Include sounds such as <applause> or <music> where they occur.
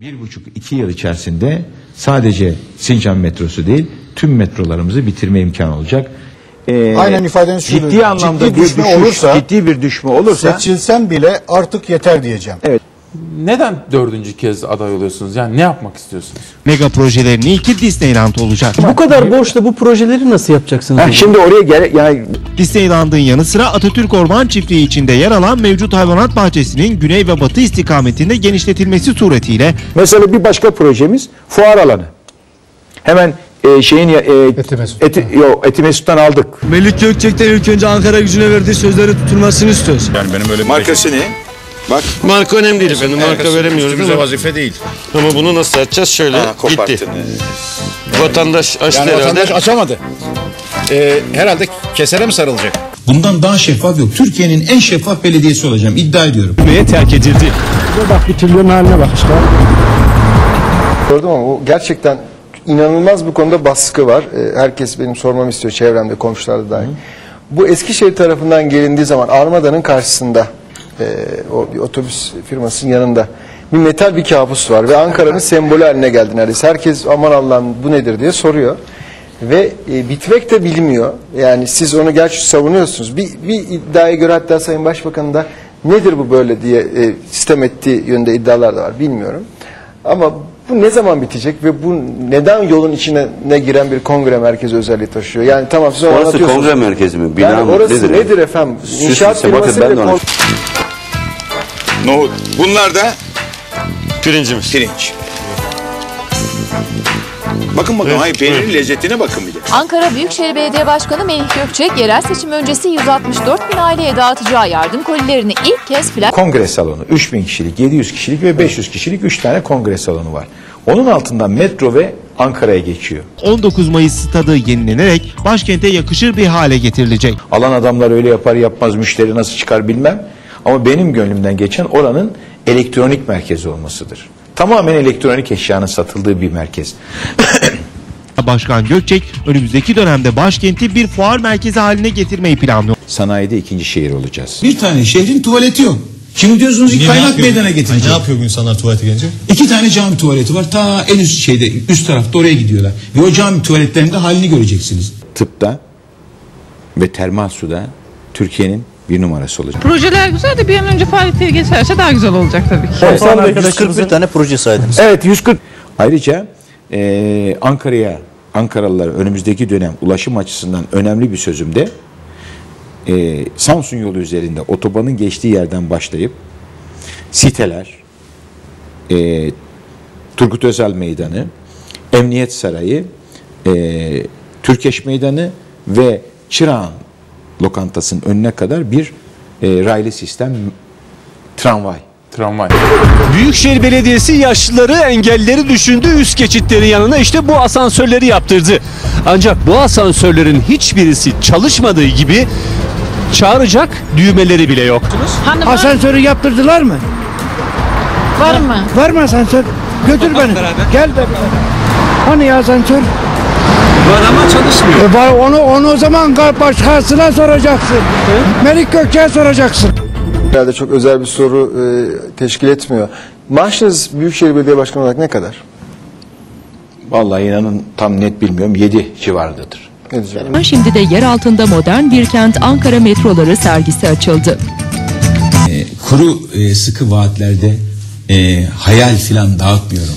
Bir buçuk iki yıl içerisinde sadece Sincan metrosu değil tüm metrolarımızı bitirme imkanı olacak. Ee, Aynen ifadeniz şuydu. Ciddi anlamda Ciddi bir düşme düşüş, olursa- ciddi bir düşme olursa Seçilsem bile artık yeter diyeceğim. Neden dördüncü kez aday oluyorsunuz? Yani ne yapmak istiyorsunuz? Mega projelerin ilki Disneyland olacak. Bu kadar borçla bu projeleri nasıl yapacaksınız? Ha, şimdi oraya gel yani Disneyland'ın yanı sıra Atatürk Orman Çiftliği içinde yer alan mevcut hayvanat bahçesinin güney ve batı istikametinde genişletilmesi suretiyle mesela bir başka projemiz fuar alanı. Hemen e, şeyin e, Etimesgut'tan. Eti, yo, Etimesgut'tan aldık. Melik Gökçek'ten ilk önce Ankara gücüne verdiği sözleri tutulmasını istiyoruz. Markası ne? Bak. Marka önemli değil efendim. Marka veremiyoruz Üstümüze ama, vazife değil. ama bunu nasıl açacağız? Şöyle Ha, gitti. koparttın. Vatandaş açtı Yani herhalde. vatandaş açamadı. Ee, herhalde kesere mi sarılacak? Bundan daha şeffaf yok. Türkiye'nin en şeffaf belediyesi olacağım. iddia ediyorum. Gördüm ama o gerçekten inanılmaz bu konuda baskı var. Ee, herkes benim sormamı istiyor çevremde, komşularda dahil. Bu Eskişehir tarafından gelindiği zaman Armada'nın karşısında e, o bir otobüs firmasının yanında bir metal bir kabus var ve Ankara'nın sembolü haline geldi neredeyse. Herkes aman Allah'ım bu nedir diye soruyor. Ve e, bitmek de bilmiyor. Yani siz onu gerçi savunuyorsunuz. Bir, bir iddiaya göre hatta Sayın Başbakan da nedir bu böyle diye e, sistem ettiği yönde iddialar da var. Bilmiyorum. Ama bu ne zaman bitecek ve bu neden yolun içine ne giren bir kongre merkezi özelliği taşıyor? Yani tamam siz onu Orası anlatıyorsunuz. kongre merkezi mi? Bina yani mı? orası Nedir nedir, efendim? Süs İnşaat bakın firması ben onu- kon- Nohut. Bunlar da Pirincimiz. pirinç. Bakın bakın. Hayır peynirin lezzetine bakın bir de. Ankara Büyükşehir Belediye Başkanı Melih Gökçek, yerel seçim öncesi 164 bin aileye dağıtacağı yardım kolilerini ilk kez flash Kongre salonu 3000 kişilik, 700 kişilik ve 500 kişilik 3 tane kongre salonu var. Onun altından metro ve Ankara'ya geçiyor. 19 Mayıs stadı yenilenerek başkente yakışır bir hale getirilecek. Alan adamlar öyle yapar yapmaz müşteri nasıl çıkar bilmem. Ama benim gönlümden geçen oranın elektronik merkezi olmasıdır. Tamamen elektronik eşyanın satıldığı bir merkez. <coughs> Başkan Gökçek önümüzdeki dönemde başkenti bir fuar merkezi haline getirmeyi planlıyor. Sanayide ikinci şehir olacağız. Bir tane şehrin tuvaleti yok. Şimdi diyorsunuz ki kaynak meydana getirecek. ne yapıyor bu insanlar tuvalete gelince? İki tane cami tuvaleti var. Ta en üst şeyde, üst tarafta oraya gidiyorlar. Ve o cami tuvaletlerinde halini göreceksiniz. Tıpta ve termal suda Türkiye'nin bir numarası olacak. Projeler güzel de bir an önce faaliyete geçerse daha güzel olacak tabii ki. Son arkadaşımızın... tane proje saydınız. Evet 140. Ayrıca eee, Ankara'ya Ankaralılara önümüzdeki dönem ulaşım açısından önemli bir sözümde eee, Samsun yolu üzerinde otobanın geçtiği yerden başlayıp siteler, eee, Turgut Özal Meydanı, Emniyet Sarayı, eee Türkeş Meydanı ve Çırağan lokantasının önüne kadar bir eee, raylı sistem tramvay Tramvay. Büyükşehir Belediyesi yaşlıları engelleri düşündü üst geçitlerin yanına işte bu asansörleri yaptırdı. Ancak bu asansörlerin hiçbirisi çalışmadığı gibi çağıracak düğmeleri bile yok. Asansörü yaptırdılar mı? Var mı? Var mı asansör? Götür beni. Gel de. Hani asansör? Var ama çalışmıyor. E var, onu, onu o zaman başkasına soracaksın. Melik Gökçek'e soracaksın. herhalde çok özel bir soru e, teşkil etmiyor. Maaşınız Büyükşehir Belediye Başkanı olarak ne kadar? Vallahi inanın tam net bilmiyorum 7 civarındadır. Diyeceğim? Şimdi de yer altında modern bir kent Ankara metroları sergisi açıldı. Kuru e, sıkı vaatlerde e, hayal filan dağıtmıyorum.